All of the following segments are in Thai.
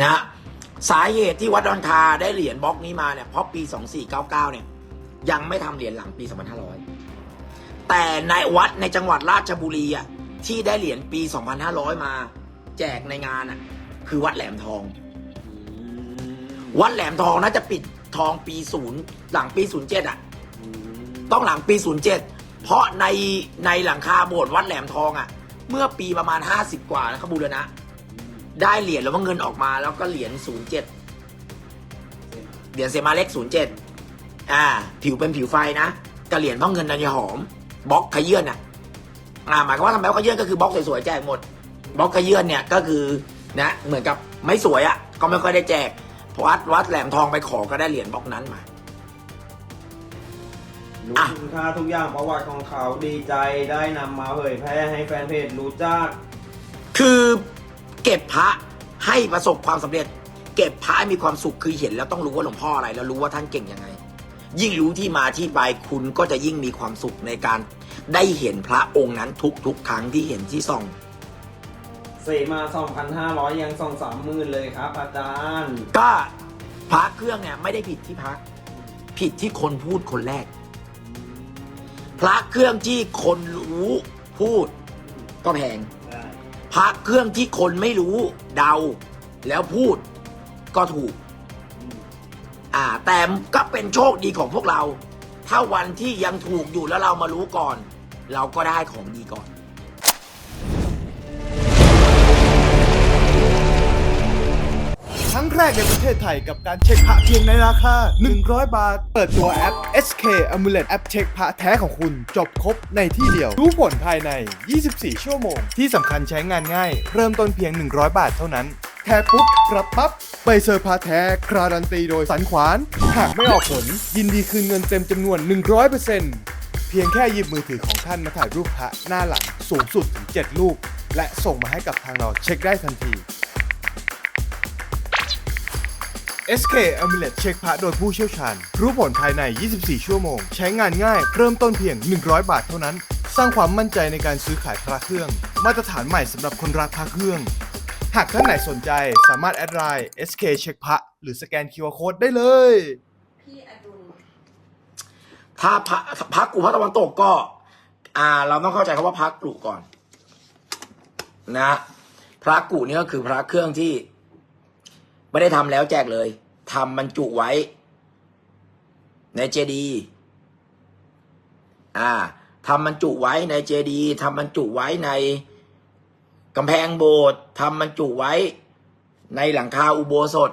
นะฮะสาเหตุที่วัดดอนคาได้เหรียญบล็อกนี้มาเนี่ยเพราะปี 2499 เนี่ย ยังไม่ทำเหรียญหลังปี 2500 แต่ในวัดในจังหวัดราชบุรีอะที่ได้เหรียญปี 2500 มา แจกในงานอะคือวัดแหลมทอง วัดแหลมทองน่าจะปิดทองปีศูนย์หลังปี07อะ ต้องหลังปี07เพราะในในหลังคาโบสถ์วัดแหลมทองอะ เมื่อปีประมาณ50กว่านะครับบูรณะ ได้เหรียญแล้วว่าเงินออกมาแล้วก็เหรียญ07เหรียญเซมาเล็ก07อ่า ผิวเป็นผิวไฟนะกระเหรียญพ่อเงินนันยหอมบล็อกขยื่นอะอ่าหมายความว่าทำไมว่าขยื่นก็คือบล็อกสวยๆแจกหมดบล็อกขยื่นเนี่ยก็คือนะเหมือนกับไม่สวยอะ ก็ไม่ค่อยได้แจกเพราะวัดวัดแหลมทองไปขอก็ได้เหรียญบล็อกนั้นมารู้อะคุณค่าทุกอย่างประวัติของเขาดีใจได้นำมาเผยแพร่ให้แฟนเพจรู้จัก คือ เก็บพระให้ประสบความสำเร็จ เก็บพระให้มีความสุขคือเห็นแล้วต้องรู้ว่าหลวงพ่ออะไร แล้วรู้ว่าท่านเก่งยังไง ยิ่งรู้ที่มาที่ไปคุณก็จะยิ่งมีความสุขในการได้เห็นพระองค์นั้นทุกๆครั้งที่เห็นที่ส่องเสมา2,500 ยัง2 3หมื่นเลยครับ อาจารย์ ก็พระเครื่องเนี่ยไม่ได้ผิดที่พระผิดที่คนพูดคนแรก พระเครื่องที่คนรู้พูดก็แพง พระเครื่องที่คนไม่รู้เดา แล้วพูดก็ถูก อ่า แต่ก็เป็นโชคดีของพวกเรา ถ้าวันที่ยังถูกอยู่แล้วเรามารู้ก่อน เราก็ได้ของดีก่อน กในประเทศไทยกับการเช็คพระเพียงในราคา 100 บาท เปิดตัวแอป SK Amulet แอปเช็คพระแท้ของคุณ จบครบในที่เดียว รู้ผลภายใน 24 ชั่วโมง ที่สำคัญใช้งานง่าย เริ่มต้นเพียง 100 บาทเท่านั้นแค่ปุ๊บรับปั๊บไปเซอร์พระแท้คราดันตีโดยสันขวาน หากไม่ออกผล ยินดีคืนเงินเต็มจำนวน 100%เพียงแค่หยิบมือถือของท่านมาถ่ายรูปพระหน้าหลังสูงสุดถึง 7 รูป และส่งมาให้กับทางเราเช็คได้ทันที SK Amulet เช็คพระโดยผู้เชี่ยวชาญ รู้ผลภายใน 24 ชั่วโมง ใช้งานง่าย เริ่มต้นเพียง 100 บาทเท่านั้น สร้างความมั่นใจในการซื้อขายพระเครื่อง มาตรฐานใหม่สำหรับคนรักพระเครื่อง หากท่านไหนสนใจสามารถแอดไลน์ SK เช็คพระหรือสแกน QR Code ได้เลย พี่อดุลถ้าพระพักกูพระตะวันตกก็ อ่า เราต้องเข้าใจคำว่าพักกูก่อน นะ พระกูนี่ก็คือพระเครื่องที่ ไม่ได้ทำแล้วแจกเลยทำบรรจุไว้ ในเจดีอ่าทำบรรจุไว้ในเจดีทำบรรจุไว้ในกำแพงโบสถ์ทำบรรจุไว้ในหลังคาอุโบสถ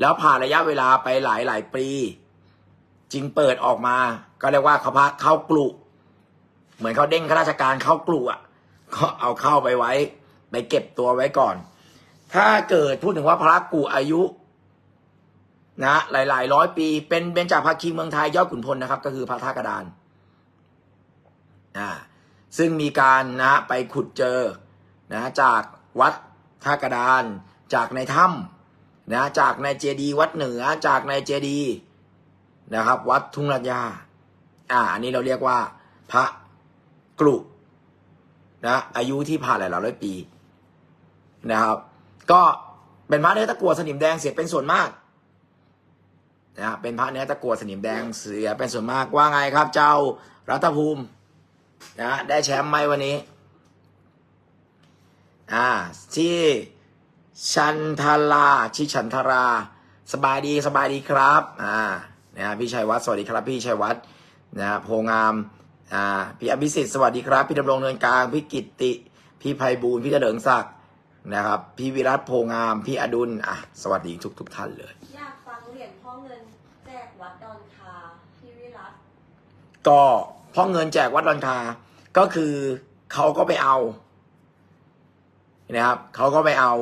แล้วผ่านระยะเวลาไปหลายหลายปีจึงเปิดออกมา ก็เรียกว่าเขาพระเข้ากลุ่เหมือนเขาเด้งข้าราชการเข้ากลุ่อะก็เอาเข้าไปไว้ ไปเก็บตัวไว้ก่อน ถ้าเกิดพูดถึงว่าพระกูอายุนะหลาย ๆ ร้อยปี เป็นเบญจภาคีเมืองไทยยอดขุนพลนะครับ ก็คือพระท่ากระดานอ่าซึ่งมีการนะไปขุดเจอนะจากวัดท่ากระดาน จากในถ้ำนะจากในเจดีวัดเหนือจากในเจดีนะครับ วัดทุ่งรัญญาอ่าอันนี้เราเรียกว่า พระกลุนะอายุที่ผ่านหลายร้อยปีนะครับ ก็เป็นพระเนื้อตะกั่วสนิมแดงเสียเป็นส่วนมากนะเป็นพระเนื้อตะกั่วสนิมแดงเสียเป็นส่วนมากว่าไงครับ เจ้ารัตภูมินะได้แชมป์ไหมวันนี้อ่าที่ชันทลาชิชันทรา สบายดีสบายดีครับอ่านะพี่ชัยวัฒน์สวัสดีครับ พี่ชัยวัฒน์นะโพงามอ่าพี่อภิสิทธิ์สวัสดีครับ พี่ดำรงเนินกลาง พี่กิตติ พี่ไพบูลพี่เฉลิงศักดิ์ นะครับ พี่วิรัตโพงาม พี่อดุลอะสวัสดีทุกทุกๆท่านเลย อยากฟังเหรียญพ่อเงินแจกวัดดอนคาพี่วิรัตก็พ่อเงินแจกวัดดอนคา ก็คือเขาก็ไปเอานะครับเขาก็ไปเอา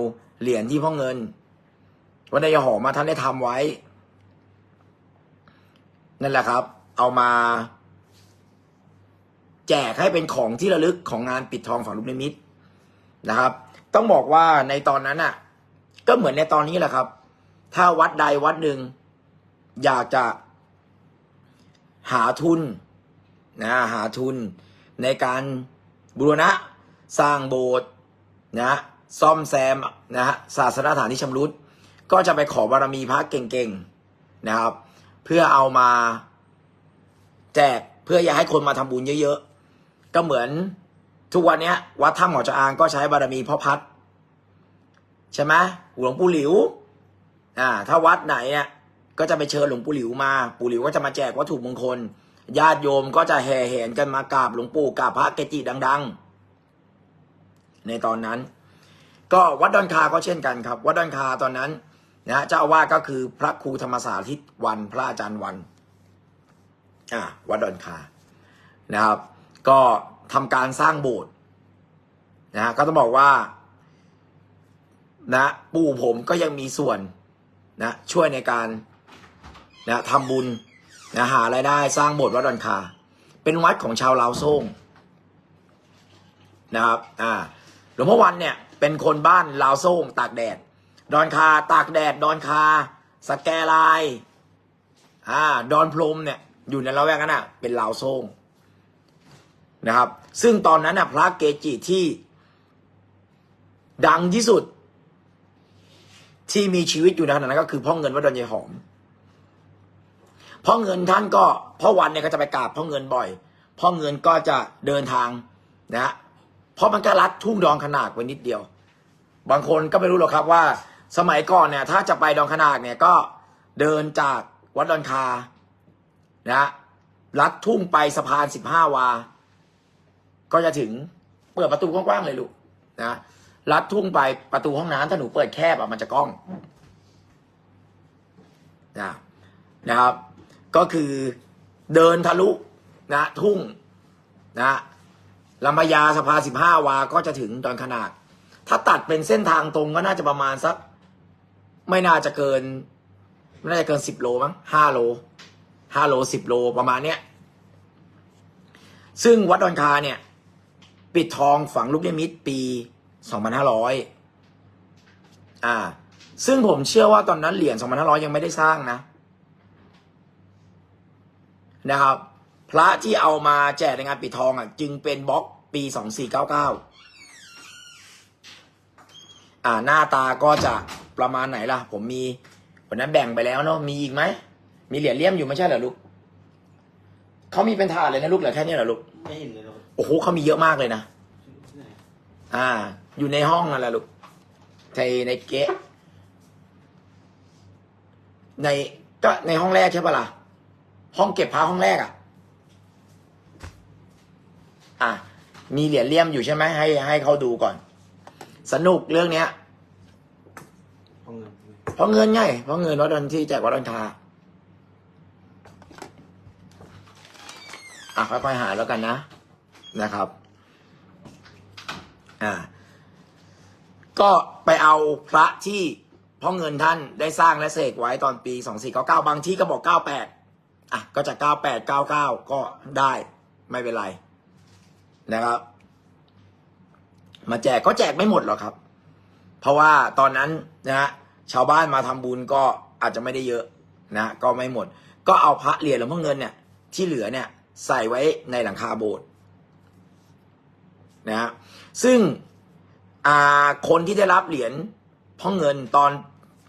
เหรียญที่พ่อเงินวัดนายหอมาท่านได้ทำไว้ นั่นแหละครับ เอามา แจกให้เป็นของที่ระลึกของงานปิดทองฝังลูกนิมิตนะครับ ต้องบอกว่าในตอนนั้นอะ ก็เหมือนในตอนนี้แหละครับ ถ้าวัดใดวัดหนึ่ง อยากจะหาทุนนะหาทุนในการบูรณะสร้างโบสถ์นะซ่อมแซมนะฮะศาสนสถานที่ชำรุด ก็จะไปขอบารมีพระเก่งๆนะครับ เพื่อเอามาแจกเพื่ออยากให้คนมาทำบุญเยอะๆ ก็เหมือน ทุกวันนี้วัดถ้ำหมอจอางก็ใช้บารมีพ่อพัดใช่ไหมหลวงปู่หลิวอ่าถ้าวัดไหนเนี่ยก็จะไปเชิญหลวงปู่หลิวมาปู่หลิวก็จะมาแจกวัตถุมงคล ญาติโยมก็จะแห่แหนกันมากราบหลวงปู่กราบพระเกจิดัง ๆ ในตอนนั้น ก็วัดดอนคาก็เช่นกันครับ วัดดอนคาตอนนั้นนะเจ้าอาวาสก็คือพระครูธรรมสาธิตวันพระอาจารย์วันอ่าวัดดอนคานะครับ ก็ ทำการสร้างโบสถ์นะฮะก็ต้องบอกว่า นะ ปู่ผมก็ยังมีส่วนนะช่วยในการนะทำบุญนะหารายได้สร้างโบสถ์วัดดอนคา เป็นวัดของชาวลาวโซ่งนะครับอ่าหลวงพ่อวันเนี่ย เป็นคนบ้านลาวโซ่งตากแดด ดอนคา ตากแดด ดอนคา สแกลายอ่าดอนพรมเนี่ย อยู่ในละแวกนั้นอะ เป็นลาวโซ่ง นะครับ ซึ่งตอนนั้นนะพระเกจิที่ดังที่สุด ที่มีชีวิตอยู่ในขณะนั้นก็คือพ่อเงินวัดดอนยายหอมพ่อเงินท่านก็พ่อวันเนี่ยก็จะไปกราบพ่อเงินบ่อยพ่อเงินก็จะเดินทางนะฮะเพราะมันก็ลัดทุ่งดองขนาดไว้นิดเดียว บางคนก็ไม่รู้หรอกครับว่า สมัยก่อนเนี่ย ถ้าจะไปดองขนาดเนี่ยก็เดินจากวัดดอนคานะฮะลัดทุ่งไปสะพานสิบห้าวา ก็จะถึงเปิดประตูกว้างๆเลยลูกนะลัดทุ่งไปประตูห้องน้ำถ้าหนูเปิดแคบอะมันจะกล้องนะนะครับ ก็คือเดินทะลุนะทุ่งนะลำพญาสะพาสิบห้าวาก็จะถึงดอนขนาด ถ้าตัดเป็นเส้นทางตรงก็น่าจะประมาณสัก ไม่น่าจะเกิน ไม่น่าจะเกินสิบโลมั้งห้าโลห้าโลสิบโลประมาณเนี้ยซึ่งวัดดอนคาเนี่ย ปิดทองฝังลูกนิมิตปีสองพันห้าร้อยอ่า ซึ่งผมเชื่อว่าตอนนั้นเหรียญสองพันห้าร้อยยังไม่ได้สร้างนะ นะครับ พระที่เอามาแจกในงานปิดทองอะ จึงเป็นบล็อกปีสองสี่เก้าเก้าอ่า หน้าตาก็จะประมาณไหนล่ะ ผมมีวันนั้นแบ่งไปแล้วเนาะ มีอีกไหม มีเหรียญเลี่ยมอยู่ไม่ใช่เหรอลูก เขามีเป็นถาดเลยนะลูกเหลือแค่นี้เหรอลูก ไม่เห็นเลย โอ้โหเขามีเยอะมากเลยนะ อ่า อยู่ในห้องนั่นแหละลูกในในเก๊ะในก็ในห้องแรกใช่ปะล่ะ ห้องเก็บพระห้องแรกอะ อะ มีเหรียญเลี่ยมอยู่ใช่ไหมให้ให้เขาดูก่อน สนุกเรื่องเนี้ยเอาเงินเพราะเงินไงเพราะเงินวัดดันที่แจกวัดดันคาอะค่อยๆหาแล้วกันนะ นะครับอ่าก็ไปเอาพระที่พ่อเงินท่านได้สร้างและเสกไว้ตอนปีสองสี่เก้าเก้าบางที่ก็บอกเก้าแปดอะ ก็จะเก้าแปดเก้าเก้าก็ได้ไม่เป็นไรนะครับ มาแจกก็แจกไม่หมดหรอกครับ เพราะว่าตอนนั้นนะฮะชาวบ้านมาทำบุญก็อาจจะไม่ได้เยอะนะก็ไม่หมด ก็เอาพระเหรียญหลวงพ่อเงินเนี่ยที่เหลือเนี่ยใส่ไว้ในหลังคาโบสถ์ นะฮะซึ่งคนที่ได้รับเหรียญพ่อเงินตอน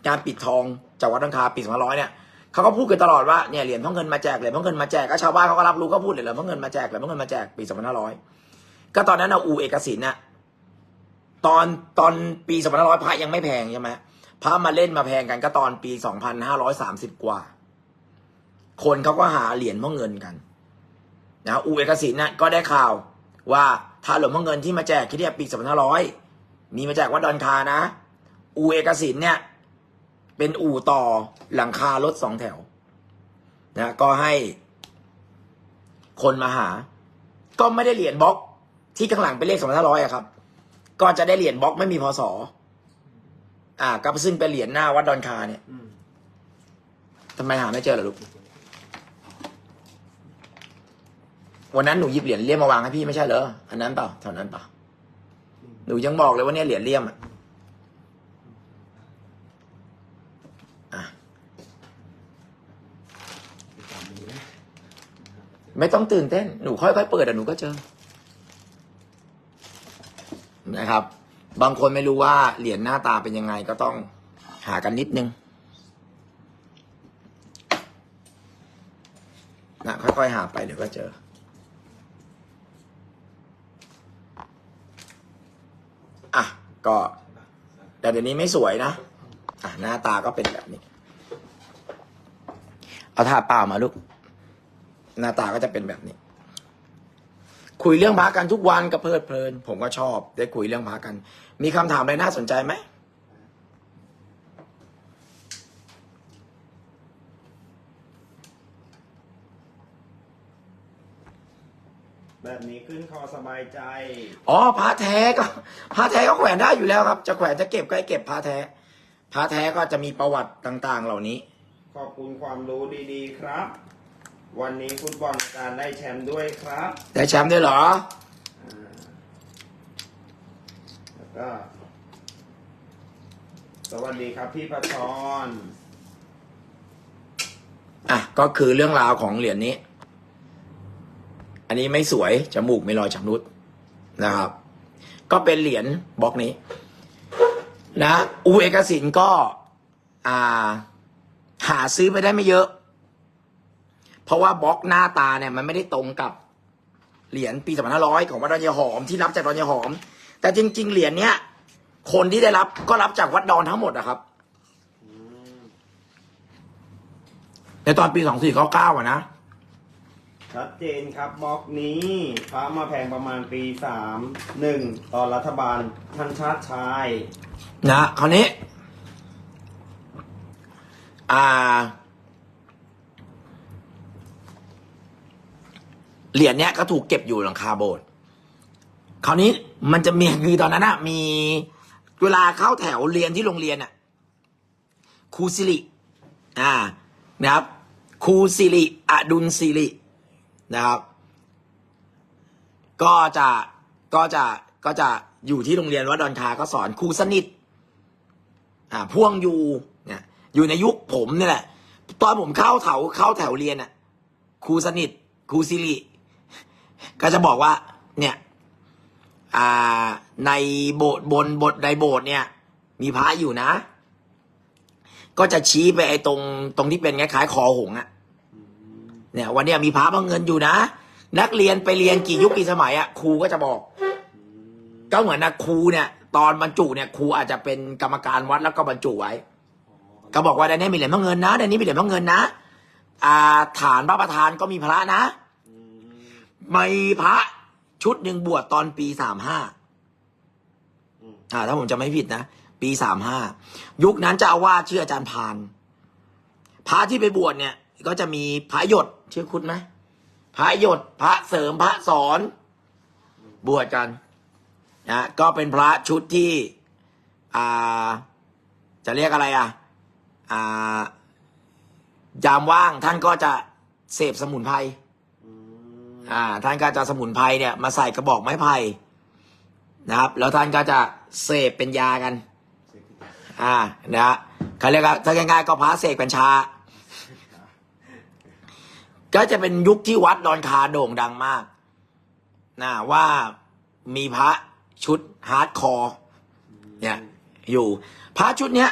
การปิดทองจากวัดดังคาปีสองพันร้อยเนี่ยเขาก็พูดกันตลอดว่าเนี่ยเหรียญพ่อเงินมาแจกเหรียญพ่อเงินมาแจกก็ชาวบ้านเขาก็รับรู้ก็พูดเลยเหรียญพ่อเงินมาแจกเหรียญพ่อเงินมาแจกปีสองพันห้าร้อยก็ตอนนั้นเอาอูเอกสินน่ะตอนตอนปีสองพันห้าร้อยพระยังไม่แพงใช่ไหมพระมาเล่นมาแพงกันก็ตอนปีสองพันห้าร้อยสามสิบกว่า คนเขาก็หาเหรียญพ่อเงินกันนะอูเอกสินน่ะก็ได้ข่าวว่า ถ้าหลวงพ่อเงินที่มาแจกที่เนี่ยปีสองพันห้าร้อยมีมาแจกวัดดอนคานะ อูเอกสินเนี่ย เป็นอู่ต่อหลังคารถสองแถวนะก็ให้คนมาหา ก็ไม่ได้เหรียญบล็อก ที่ข้างหลังเป็นเลขสองพันห้าร้อยอะครับ ก็จะได้เหรียญบล็อกไม่มีพศอ่าก็ซึ่งเป็นเหรียญหน้าวัดดอนคาเนี่ยอืมทำไมหาไม่เจอเหรอลูก วันนั้นหนูหยิบเหรียญเลี่ยมมาวางให้พี่ไม่ใช่เหรอ อันนั้นเปล่าแถวนั้นเปล่า หนูยังบอกเลยว่าเนี่ยเหรียญเลี่ยมอะไม่ต้องตื่นเต้น หนูค่อยๆเปิดอะหนูก็เจอ นะครับ บางคนไม่รู้ว่าเหรียญหน้าตาเป็นยังไงก็ต้องหากันนิดนึงนะค่อยๆหาไปเดี๋ยวก็เจอ อะ ก็ แต่เดี๋ยวนี้ไม่สวยนะอะหน้าตาก็เป็นแบบนี้ เอาถ้าเปล่ามาลูก หน้าตาก็จะเป็นแบบนี้ คุยเรื่องพากันทุกวันก็เพลิดเพลิน ผมก็ชอบ ได้คุยเรื่องพากัน มีคำถามอะไรน่าสนใจไหม แบบนี้ขึ้นคอสบายใจ อ๋อพระแท้ก็พระแท้ก็แขวนได้อยู่แล้วครับ จะแขวนจะเก็บก็ให้เก็บพระแท้พระแท้ก็จะมีประวัติต่าง ๆ เหล่านี้ ขอบคุณความรู้ดีๆครับ วันนี้ฟุตบอลการได้แชมป์ด้วยครับได้แชมป์ด้วยเหรอ อ่าแล้วก็ สวัสดีครับพี่พัชรอะก็คือเรื่องราวของเหรียญนี้ อันนี้ไม่สวย จมูกไม่รอยชำรุดนะครับ ก็เป็นเหรียญบล็อกนี้ นะอูเอกสินก็อ่าหาซื้อไปได้ไม่เยอะ เพราะว่าบล็อกหน้าตาเนี่ย มันไม่ได้ตรงกับเหรียญปี2500ของวัดดอนยหอมที่รับจากดอนยหอม แต่จริง ๆ เหรียญเนี้ยคนที่ได้รับก็รับจากวัดดอนทั้งหมดนะครับในตอนปี2499อะนะ ชัดเจนครับบล็อกนี้พระมาแพงประมาณปีสามหนึ่งตอนรัฐบาลท่านชาติชาย นะคราวนี้ อ่า เหรียญเนี้ยก็ถูกเก็บอยู่หลังคาโบสถ์คราวนี้มันจะมีคือตอนนั้นอะมีเวลาเข้าแถวเรียนที่โรงเรียนอะครูสิริอ่านะครับครูสิริอดุลสิริ นะครับ ก็จะก็จะก็จะอยู่ที่โรงเรียนวัดดอนคาก็สอนครูสนิทอ่าพ่วงอยู่เนี่ยอยู่ในยุคผมนี่แหละ ตอนผมเข้าแถวเข้าแถวเรียนอะครูสนิทครูสิริก็จะบอกว่า เนี่ย อ่า ในโบสถ์บนบทในโบสถ์เนี่ย มีพระอยู่นะ ก็จะชี้ไปไอ้ตรงตรงที่เป็นคล้ายๆคอหง่ะ เนี่ยวันเนี้ยมีพระบางเงินอยู่นะ นักเรียนไปเรียนกี่ยุคกี่สมัยอะครูก็จะบอก ก็เหมือนนะครูเนี่ย ตอนบรรจุเนี่ยครูอาจจะเป็นกรรมการวัดแล้วก็บรรจุไว้ ก็บอกว่าในนี้มีเหรียญพระเงินนะในนี้มีเหรียญพระเงินนะอ่าฐานพระประธานก็มีพระนะมีพระชุดหนึ่งบวชตอนปีสามห้าอ่า ถ้าผมจะไม่ผิดนะ ปีสามห้ายุคนั้นเจะอาว่าสชื่ออาจารย์พาน พระที่ไปบวชเนี่ย ก็จะมีพระหยด ชื่อคุณไหมพระหยดพระเสริมพระสอน บวชกันนะก็เป็นพระชุดที่ อ่า จะเรียกอะไรอะ อ่ายามว่างท่านก็จะเสพสมุนไพรอืมอ่า ท่านก็จะสมุนไพรเนี่ย มาใส่กระบอกไม้ไผ่นะครับ แล้วท่านก็จะเสพเป็นยากัน อ่านะฮะเขาเรียกว่าถ้าง่ายๆก็พระเสกกัญชา ก็จะเป็นยุคที่วัดดอนคาโด่งดังมากนะว่ามีพระชุดฮาร์ดคอร์เนี่ยอยู่พระชุดเนี้ย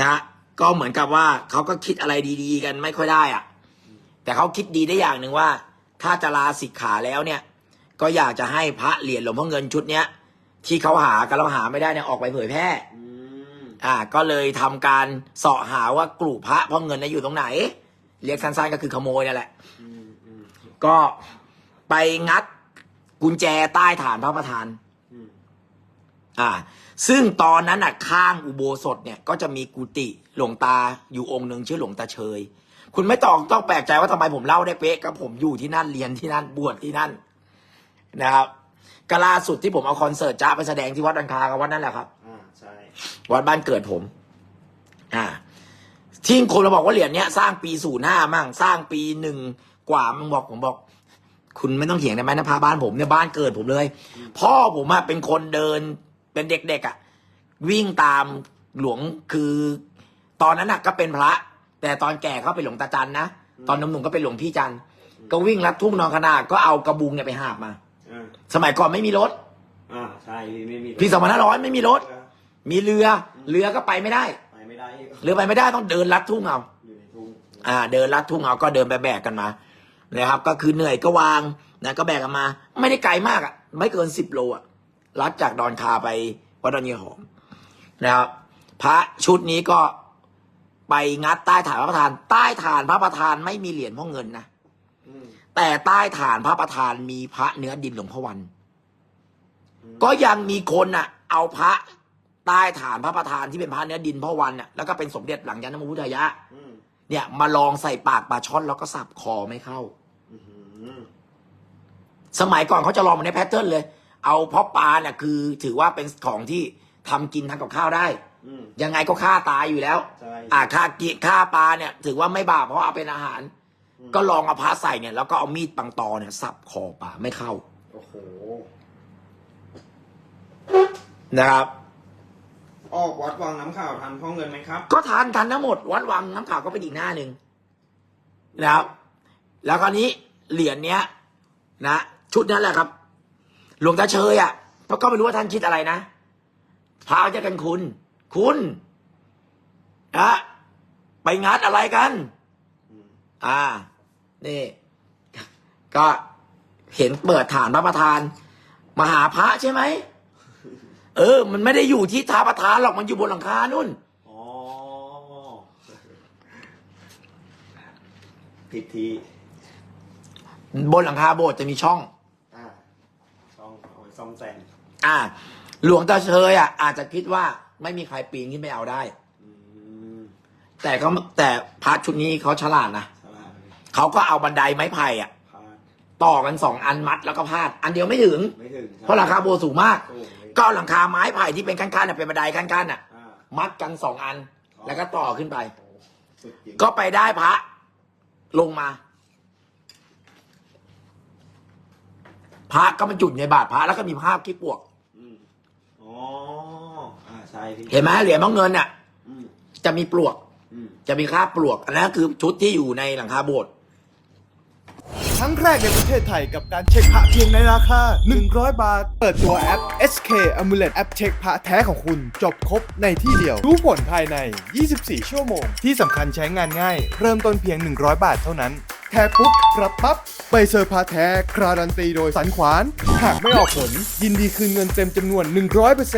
นะก็เหมือนกับว่าเขาก็คิดอะไรดี ๆ กันไม่ค่อยได้อะแต่เขาคิดดีได้อย่างหนึ่งว่า ถ้าจะลาสิกขาแล้วเนี่ย ก็อยากจะให้พระเหรียญหลวงพ่อเงินชุดเนี้ยที่เขาหากันเราหาไม่ได้เนี่ยออกไปเผยแพร่อืมอ่า ก็เลยทำการเสาะหาว่ากลุ่พระพ่อเงินเนยอยู่ตรงไหน เรียกสั้นๆก็คือขโมยนั่นแหละอืมอืมก็ไปงัดกุญแจใต้ฐานพระประธานอืมอ่า ซึ่งตอนนั้นน่ะข้างอุโบสถเนี่ย ก็จะมีกุฏิหลวงตาอยู่องค์หนึ่งชื่อหลวงตาเชย คุณไม่ต้องต้องแปลกใจว่าทำไมผมเล่าได้เป๊ะก็ผมอยู่ที่นั่นเรียนที่นั่นบวชที่นั่น นะครับก็ล่าสุดที่ผมเอาคอนเสิร์ตจ้าไปแสดงที่วัดดังคากับวัดนั่นแหละครับ อ่า ใช่ วัดบ้านเกิดผม อ่า ที่คนเราบอกว่าเหรียญเนี้ยสร้างปีศูนย์ห้ามั่งสร้างปีหนึ่งกว่ามึงบอกผมบอก คุณไม่ต้องเถียงได้ไหมนะพาบ้านผมเนี่ยบ้านเกิดผมเลย พ่อผมอะเป็นคนเดินเป็นเด็กๆอะวิ่งตามหลวงคือ ตอนนั้นอะก็เป็นพระ แต่ตอนแก่เขาเป็นหลวงตาจันนะตอนหนุ่มๆก็เป็นหลวงพี่จันก็วิ่งลัดทุ่งนอนขนาดก็เอากระบุงเนี่ยไปหาบมา อ่าสมัยก่อนไม่มีรถอ่าใช่พี่ไม่มีปีสองพันห้าร้อยไม่มีรถ มีเรือเรือก็ไปไม่ได้อ หรือไปไม่ได้ต้องเดินลัดทุ่งเอาอยู่ในทุ่งอ่า เดินลัดทุ่งเอาก็เดินไปแบกกันมานะครับ ก็คือเหนื่อยก็วางนะก็แบกกันมา ไม่ได้ไกลมากอะ ไม่เกินสิบโลอะลัดจากดอนคาไปวัดดอนเยหอมนะครับ พระชุดนี้ก็ไปงัดใต้ฐานพระประธาน ใต้ฐานพระประธานไม่มีเหรียญพ่อเงินนะอืมแต่ใต้ฐานพระประธานมีพระเนื้อดินหลวงพ่อวันอืมก็ยังมีคนน่ะ เอาพระ ใต้ฐานพระประธานที่เป็นพระเนื้อดินพ่อวันน่ะแล้วก็เป็นสมเด็จหลังยันนโมพุทธายะ อืมเนี่ยมาลองใส่ปากปลาช่อนแล้วก็สับคอไม่เข้า อืมสมัยก่อนเขาจะลองมาในแพทเทิร์นเลย เอาเพราะปลาเนี่ยคือถือว่าเป็นของที่ทำกินทำกับข้าวได้ อืมยังไงก็ฆ่าตายอยู่แล้ว ใช่อ่าฆ่ากิฆ่าปลาเนี่ย ถือว่าไม่บาปเพราะเอาเป็นอาหาร ก็ลองเอาพระใส่เนี่ยแล้วก็เอามีดปังตอเนี่ยสับคอปลาไม่เข้าโอ้โหนะครับ ออกวัดวังน้ำข่าวทันพ่อเงินไหมครับ ก็ทานทันทั้งหมด วัดวังน้ำขาวก็เป็นอีกหน้าหนึ่งนะครับแล้วคราวนี้เหรียญเนี้ย นะชุดนั้นแหละครับ หลวงตาเชยอะเพราะก็ไม่รู้ว่าท่านคิดอะไรนะพระจะกันคุณ คุณนะไปงัดอะไรกันอืมอ่า นี่ ก็เห็นเปิดฐานพระประธานมาหาพระใช่ไหม เออ มันไม่ได้อยู่ที่ท้าประธานหรอกมันอยู่บนหลังคานู่น อ๋อ ผิดทีบนหลังคาโบสถ์จะมีช่อง อ่าช่องเอาไว้ซ่อมแซมอ่า หลวงตาเชยอะ อาจจะคิดว่าไม่มีใครปีนขึ้นไปเอาได้ อืมแต่ก็แต่พระชุดนี้เขาฉลาดนะฉลาดเลยเขาก็เอาบันไดไม้ไผ่อะ พลาดต่อกันสองอันมัดแล้วก็พาด อันเดียวไม่ถึง ไม่ถึงเพราะหลังคาโบสถ์สูงมากสูงเลย ก็เอาหลังคาไม้ไผ่ที่เป็นขั้นๆน่ะเป็นบันไดขั้นๆน่ะ อ่ามัดกันสองอัน แล้วก็ต่อขึ้นไป โอ้สุดจริงก็ไปได้พระ ลงมา พระก็มาจุดในบาทพระแล้วก็มีภาพขี้ปวก อืมอ๋ออ่าใช่พี่เห็นไหมเหรียญมะเงินน่ะ อืมจะมีปลวก อืมจะมีคราบปลวก อันนั้นคือชุดที่อยู่ในหลังคาโบสถ์ค รั้งแรกในประเทศไทยกับการเช็คพระเพียงในราคา 100 บาท เปิดตัวแอป SK Amulet แอปเช็คพระแท้ของคุณ จบครบในที่เดียว รู้ผลภายใน 24 ชั่วโมง ที่สำคัญใช้งานง่าย เริ่มต้นเพียง 100 บาทเท่านั้นแค่ปุ๊บรับปั๊บไปเซอร์พระแท้คราดันตีโดยสันขวาน หากไม่ออกผล ยินดีคืนเงินเต็มจำนวน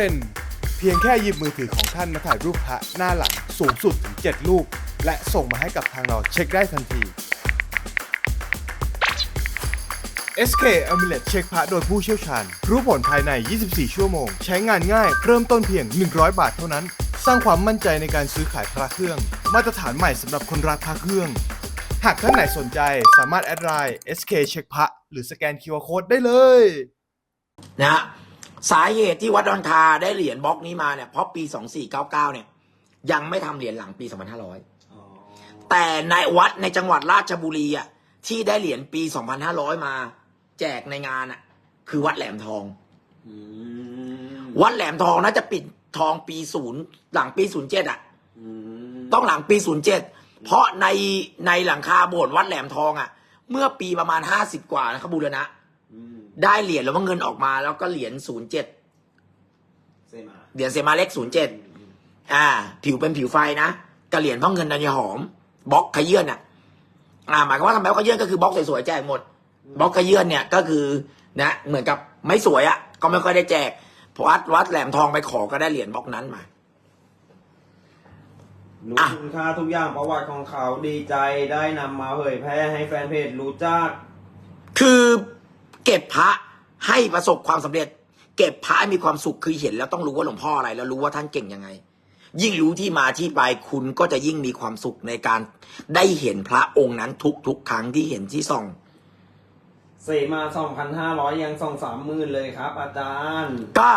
100%เพียงแค่หยิบมือถือของท่านมาถ่ายรูปพระหน้าหลังสูงสุดถึง 7 รูป และส่งมาให้กับทางเราเช็คได้ทันที SK Amulet เช็คพระโดยผู้เชี่ยวชาญ รู้ผลภายใน 24 ชั่วโมง ใช้งานง่าย เริ่มต้นเพียง 100 บาทเท่านั้น สร้างความมั่นใจในการซื้อขายพระเครื่อง มาตรฐานใหม่สำหรับคนรักพระเครื่อง หากท่านไหนสนใจสามารถแอดไลน์ SK เช็คพระหรือสแกน QR Code ได้เลยนะฮะสาเหตุที่วัดดอนคาได้เหรียญบล็อกนี้มาเนี่ยเพราะปี 2499 เนี่ย ยังไม่ทำเหรียญหลังปี 2500อ๋อแต่ในวัดในจังหวัดราชบุรีอะที่ได้เหรียญปี 2500 มา แจกในงานอะคือวัดแหลมทองอืมวัดแหลมทองน่าจะปิดทองปีศูนย์หลังปีศูนย์เจ็ดอะอืมต้องหลังปีศูนย์เจ็ดเพราะในในหลังคาโบสถ์วัดแหลมทองอะเมื่อปีประมาณห้าสิบกว่านะครับบูรณะอืมได้เหรียญแล้วว่าเงินออกมา แล้วก็เหรียญศูนย์เจ็ดเซมาเหรียญเซมาเล็กศูนย์เจ็ดอืมอ่า ผิวเป็นผิวไฟนะกระเหรียญพ่อเงินดันยหอมบล็อกขยื่นอะ อ่าหมายความว่าทำไมบล็อกขยื่นก็คือบล็อกสวยๆแจกหมด บล็อกขยื่นเนี่ยก็คือนะเหมือนกับไม่สวยอะ ก็ไม่ค่อยได้แจกเพราะวัดวัดแหลมทองไปขอก็ได้เหรียญบล็อกนั้นมารู้อะคุณค่าทุกอย่างประวัติของเขาดีใจได้นำมาเผยแพร่ให้แฟนเพจรู้จัก คือเก็บพระให้ประสบความสำเร็จ เก็บพระให้มีความสุขคือเห็น แล้วต้องรู้ว่าหลวงพ่ออะไร แล้วรู้ว่าท่านเก่งยังไง ยิ่งรู้ที่มาที่ไปคุณก็จะยิ่งมีความสุขในการได้เห็นพระองค์นั้นทุกๆครั้งที่เห็นที่ส่อง เสมาสองพันห้าร้อยยังสองสามหมื่นเลยครับ อาจารย์ ก็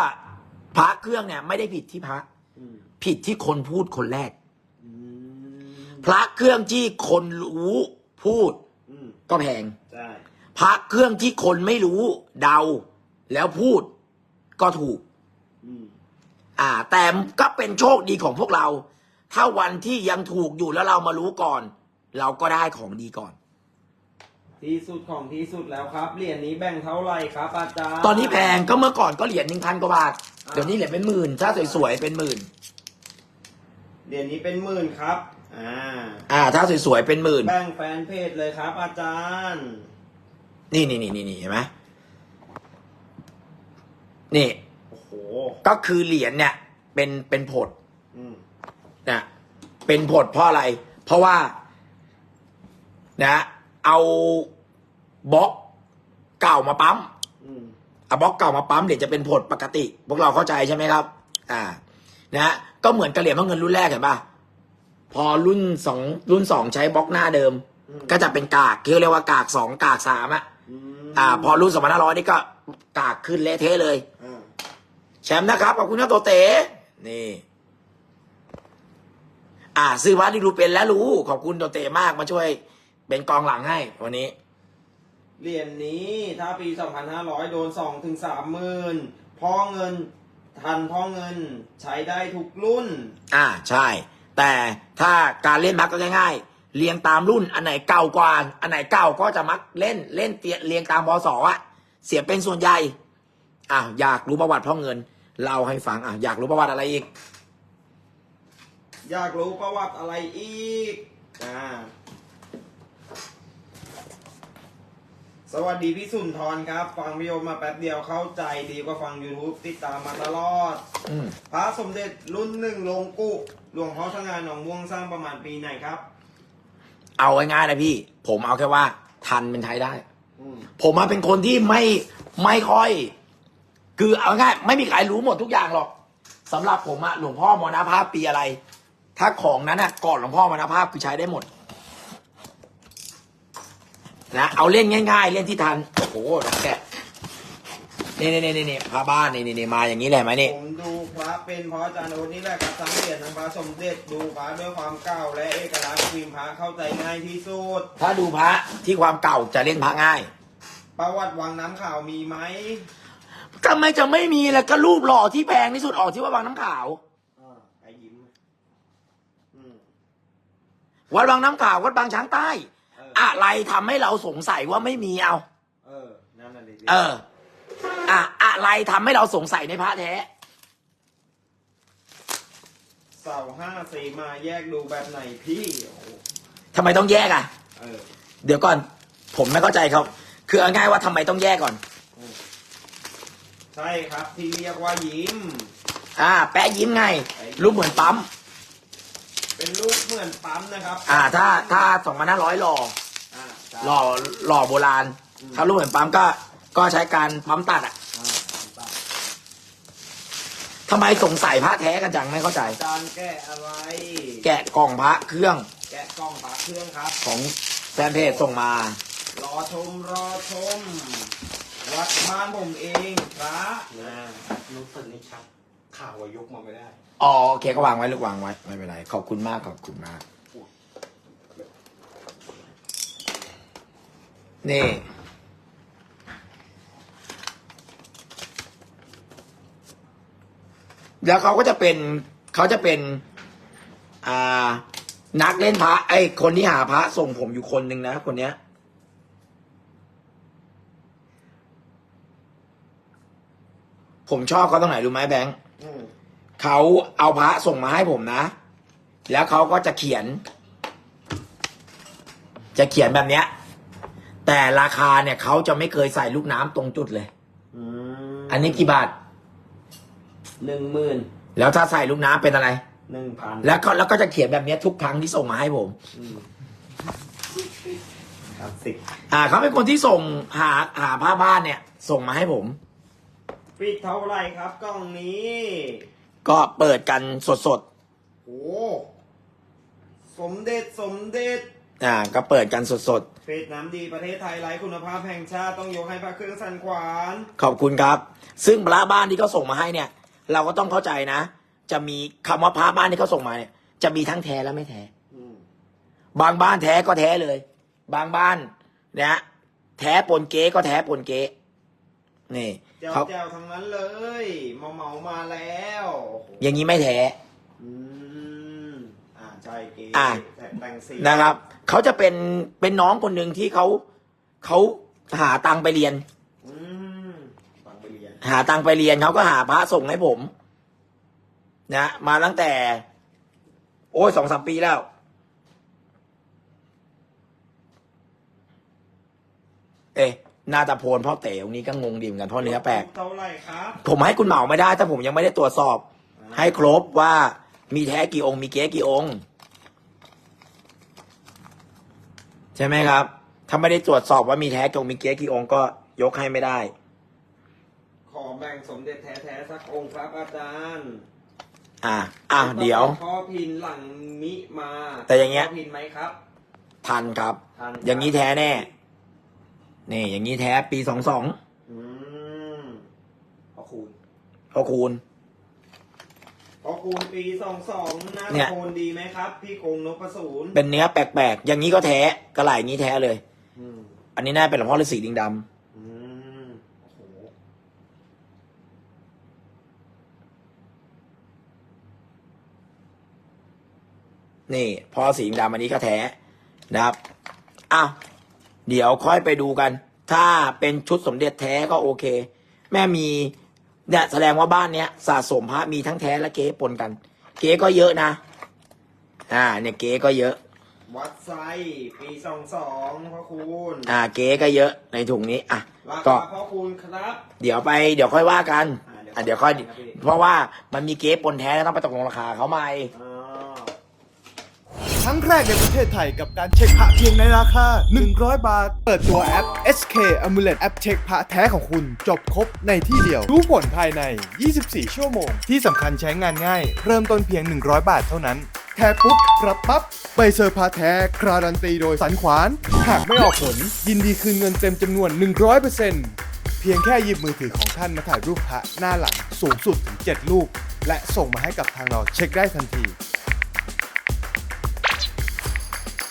พระเครื่องเนี่ย ไม่ได้ผิดที่พระ อืมผิดที่คนพูดคนแรก อืมพระเครื่องที่คนรู้พูดอืมก็แพง ใช่พระเครื่องที่คนไม่รู้เดา แล้วพูดก็ถูก อืมอ่า แต่ก็เป็นโชคดีของพวกเรา ถ้าวันที่ยังถูกอยู่แล้วเรามารู้ก่อน เราก็ได้ของดีก่อน ที่สุดของที่สุดแล้วครับ เหรียญนี้แบ่งเท่าไหร่ครับอาจารย์ตอนนี้แพงก็เมื่อก่อนก็เหรียญหนึ่งพันกว่าบาท เดี๋ยวนี้เหรียญเป็นหมื่น ถ้าสวยๆเป็นหมื่น เหรียญนี้เป็นหมื่นครับ อ่า อ่า ถ้าสวยๆเป็นหมื่น แบ่งแฟนเพจเลยครับอาจารย์ นี่นี่นี่นี่นี่เห็นไหมนี่ โอ้โห ก็คือเหรียญเนี่ย เป็นเป็นผดอืมนะเป็นผดเพราะอะไร เพราะว่า นะ เอาบล็อกเก่ามาปั๊มอืมเอาบล็อกเก่ามาปั๊มเดี๋ยวจะเป็นผดปกติ พวกเราเข้าใจใช่ไหมครับ อ่านะก็เหมือนกระเหรียญพระเงินรุ่นแรกเห็นปะพอรุ่นสองรุ่นสองใช้บล็อกหน้าเดิมอืมก็จะเป็นกากที่เรียกว่ากากสองกากสามอะอืมอ่า พอรุ่นสองพันห้าร้อยนี่ก็กากขึ้นเละเทะเลยอ่าแชมป์นะครับขอบคุณนะโตเต๋นี่ อ่าซื้อวัดที่รู้เป็นแล้วรู้ ขอบคุณโตเต๋มากมาช่วย เป็นกองหลังให้วันนี้ เหรียญนี้ถ้าปี 2,500 โดน 2 ถึง 3 หมื่นพ่อเงินทันพ่อเงินใช้ได้ทุกรุ่น อ่าใช่ แต่ถ้าการเล่นมักก็ง่ายๆ เรียงตามรุ่นอันไหนเก่ากว่า อันไหนเก่าก็จะมักเล่นเล่นเตียเรียงตามพศอะเสียเป็นส่วนใหญ่อ่าอยากรู้ประวัติพ่อเงินเล่าให้ฟังอะอยากรู้ประวัติอะไรอีก อยากรู้ประวัติอะไรอีกอ่า สวัสดีพี่สุนทรครับ ฟังวิดีโอมาแป๊บเดียวเข้าใจดีกว่าฟัง YouTube ติดตามมาตลอด อืมพระสมเด็จรุ่นหนึ่งลงกุหลวงพ่อสง่าหนองม่วงสร้างประมาณปีไหนครับ เอาง่ายๆนะพี่ ผมเอาแค่ว่า ทันเป็นไทยได้ อืมผมมาเป็นคนที่ไม่ไม่ค่อย คือเอาง่ายไม่มีใครรู้หมดทุกอย่างหรอกสำหรับผมอะหลวงพ่อมรณภาพปีอะไร ถ้าของนั้นอะก่อนหลวงพ่อมรณภาพคือใช้ได้หมด นะเอาเล่นง่าย ๆ เล่นที่ทันโอ้โหนักแกะนี่นี่นี่นี่พระบ้านนี่นี่นี่มาอย่างนี้แหละไหมนี่ผมดูพระเป็นเพราะอาจารย์โอ๊ตนี่แหละครับทั้งเหรียญทั้งพระสมเด็จดูพระด้วยความเก่าและเอกลักษณ์พิมพ์พระเข้าใจง่ายที่สุดถ้าดูพระที่ความเก่าจะเล่นพระง่าย ประวัติวังน้ำขาวมีไหมก็ไม่จะไม่มีแล้วก็รูปหล่อที่แพงที่สุดออกที่ว่าบางน้ำขาวอ่าไอ้ยิ้มอืมวัดบางน้ำขาววัดบางช้างใต้เอออะไรทำให้เราสงสัยว่าไม่มีเอา เออนั่นน่ะดิเอออะอะไรทำให้เราสงสัยในพระแท้ เสาห้าสีมาแยกดูแบบไหนพี่โอ้โหทำไมต้องแยกอะ เออ เดี๋ยวก่อน ผมไม่เข้าใจเขาคือเอาง่ายว่าทำไมต้องแยกก่อน ใช่ครับที่เรียกว่ายิ้ม อ่า แปะยิ้มไง รูปเหมือนปั๊ม เป็นรูปเหมือนปั๊มนะครับอ่า ถ้าถ้าสองพันห้าร้อยหล่ออ่าใช่ หล่อหล่อโบราณอืมถ้ารูปเหมือนปั๊มก็ก็ใช้การปั๊มตัดอะอ่าปั๊มทำไมสงสัยพระแท้กันจังไม่เข้าใจ อาจารย์แกะอะไร แกะกล่องพระเครื่องแกะกล้องพระเครื่องครับ ของแฟนเพจส่งมารอชมรอชม วัดบ้านผมเองพระอ่ารู้สึกนี่ชัดข่าวอะยกมาไม่ได้ อ๋อโอเคก็วางไว้ลูกวางไว้ไม่เป็นไรขอบคุณมากขอบคุณมาก นี่ แล้วเขาก็จะเป็นเขาจะเป็น อ่า นักเล่นพระ ไอ้คนที่หาพระส่งผมอยู่คนหนึ่งนะคนเนี้ยผมชอบเขาตรงไหนรู้ไหมแบงค์อืมเขาเอาพระส่งมาให้ผมนะ แล้วเขาก็จะเขียน จะเขียนแบบเนี้ย แต่ราคาเนี่ยเขาจะไม่เคยใส่ลูกน้ำตรงจุดเลย อืมอันนี้กี่บาท หนึ่งหมื่นแล้วถ้าใส่ลูกน้ำเป็นอะไร หนึ่งพันแล้วก็แล้วก็จะเขียนแบบเนี้ยทุกครั้งที่ส่งมาให้ผม อืมคลาสสิกอ่าเขาเป็นคนที่ส่งหาหาผ้าบ้านเนี่ย ส่งมาให้ผมปิดเท่าไหรครับกล้องนี้ก็เปิดกันสดโอ้สมเด็จสมเด็จๆ อ่า ก็เปิดกันสดเฟสน้ำดีประเทศไทยไร้คุณภาพแห่งชาติต้องยกให้พระเครื่องสันขวาน ๆ ขอบคุณครับ ซึ่งพระบ้านที่เขาส่งมาให้เนี่ย เราก็ต้องเข้าใจนะ จะมีคำว่าพระบ้านที่เขาส่งมาเนี่ย จะมีทั้งแท้และไม่แท้ อืมบางบ้านแท้ก็แท้เลย บางบ้านนะแท้ปนเก๊ก็แท้ปนเก๊นี่เจ้าเขาเจ้าทั้งนั้นเลยเมาเมามาแล้วโอ้โหอย่างนี้ไม่แท้อืมอ่า ใช่เก๋อ่าแต่แต่งสีนะครับเขาจะเป็นเป็นน้องคนหนึ่งที่เขาเขาหาตังค์ไปเรียน อืมฟังไปเรียนหาตังค์ไปเรียนเขาก็หาพระส่งให้ผม นะมาตั้งแต่ โอ้ยสองสามปีแล้ว เอ๊ะนาตาโพนพ่อเต๋องค์นี้ก็งงดีเหมือนกันเพราะเนื้อแปลก เท่าไหร่ครับผมให้คุณเหมาไม่ได้ ถ้าผมยังไม่ได้ตรวจสอบ ให้ครบว่ามีแท้กี่องค์ มีเก๊กี่องค์ ใช่ไหมครับ ถ้าไม่ได้ตรวจสอบว่ามีแท้กี่องค์มีเก๊กี่องค์ก็ยกให้ไม่ได้ ขอแบ่งสมเด็จแท้ๆสักองค์ครับอาจารย์ อะอะเดี๋ยว พ่อพินหลังมิมาแต่อย่างเงี้ย พ่อพินไหมครับ ทันครับ ทันครับ อย่างนี้แท้แน่ นี่ อย่างนี้แท้ปีสองสองอืมเพราะคูณพอคูณ พอคูณปีสองสองหน้าเนี่ย โคนดีไหมครับ พี่คงนพสูรเป็นเนื้อแปลกๆ อย่างนี้ก็แท้กระไหล่นี้แท้เลย อืมอันนี้น่าเป็นหลวงพ่อฤาษีดิงดำอืมโอ้โหนี่พอสีดำอันนี้ก็แท้นะครับอ้าวเดี๋ยวค่อยไปดูกัน ถ้าเป็นชุดสมเด็จแท้ก็โอเค แม่มี เนี่ยแสดงว่าบ้านเนี้ยสะสมพระมีทั้งแท้และเก๊ปนกัน เก๊ก็เยอะนะ อ่า เนี่ยเก๊ก็เยอะ วัดไซปีสองสองพ่อคูณอ่า เก๊ก็เยอะในถุงนี้อะราก็คาพ่อคูณครับเดี๋ยวไปเดี๋ยวค่อยว่ากันอ่าอะเดี๋เดี๋ยยววค่อยครับพี่เพราะว่ามันมีเก๊ปนแท้แล้วต้องไปตกลงราคาเขาใหม่ อ่า ครั้งแรกในประเทศไทยกับการเช็คพระเพียงในราคา 100 บาท เปิดตัวแอป SK Amulet แอปเช็คพระแท้ของคุณ จบครบในที่เดียว รู้ผลภายใน 24 ชั่วโมง ที่สำคัญใช้งานง่าย เริ่มต้นเพียง 100 บาทเท่านั้น แค่ปุ๊บรับปั๊บใบเซอร์พระแท้การันตีโดยสันขวาน หากไม่ออกผล ยินดีคืนเงินเต็มจำนวน 100%เพียงแค่หยิบมือถือของท่านมาถ่ายรูปพระหน้าหลังสูงสุดถึง7ลูกและส่งมาให้กับทางเราเช็คได้ทันที